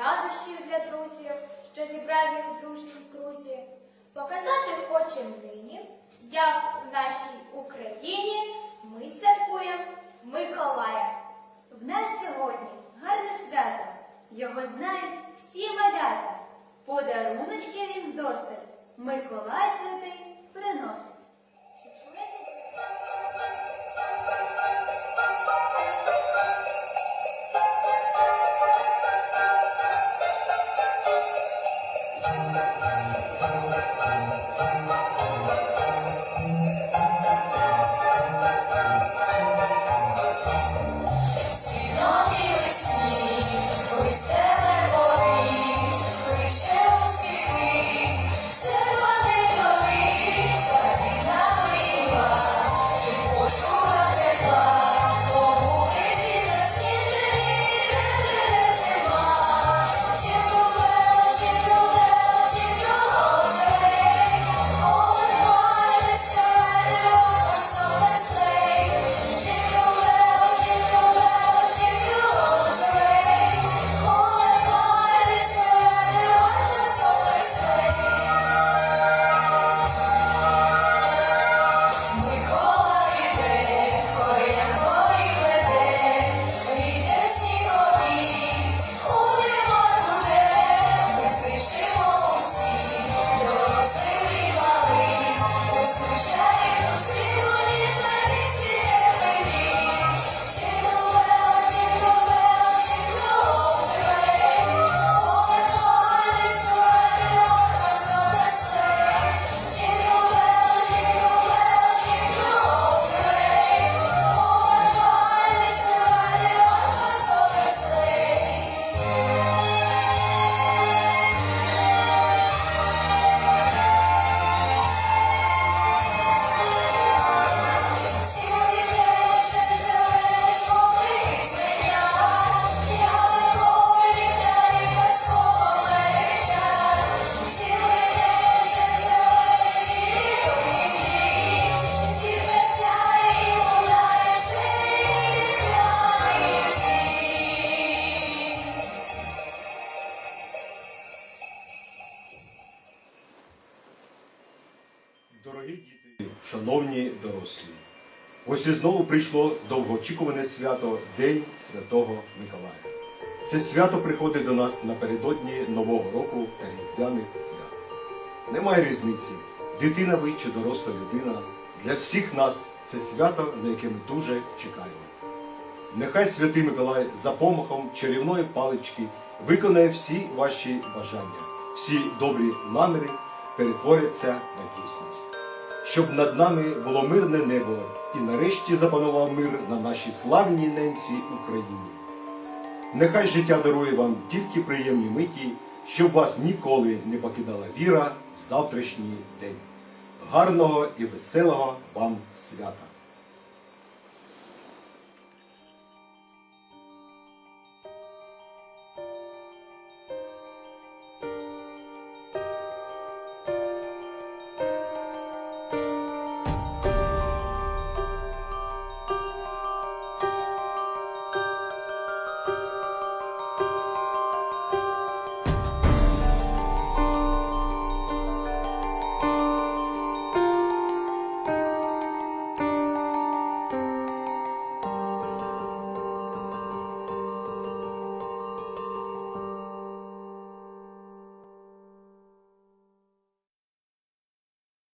радощів для друзів, що зібрав їх дружній крузі. Показати хочемо нині, як у нашій Україні ми святкуємо Миколая. В нас сьогодні гарне свято. Його знають всі малята. Подаруночки він досить, Миколай святий приносить. Дорогі діти, шановні дорослі, ось і знову прийшло довгоочікуване свято День Святого Миколая. Це свято приходить до нас напередодні Нового року та Різдвяних свят. Немає різниці, дитина ви чи доросла людина. Для всіх нас це свято, на яке ми дуже чекаємо. Нехай святий Миколай за помахом чарівної палички виконає всі ваші бажання, всі добрі наміри перетворяться на дійсність. Щоб над нами було мирне небо і нарешті запанував мир на нашій славній ненці Україні. Нехай життя дарує вам тільки приємні миті, щоб вас ніколи не покидала віра в завтрашній день. Гарного і веселого вам свята!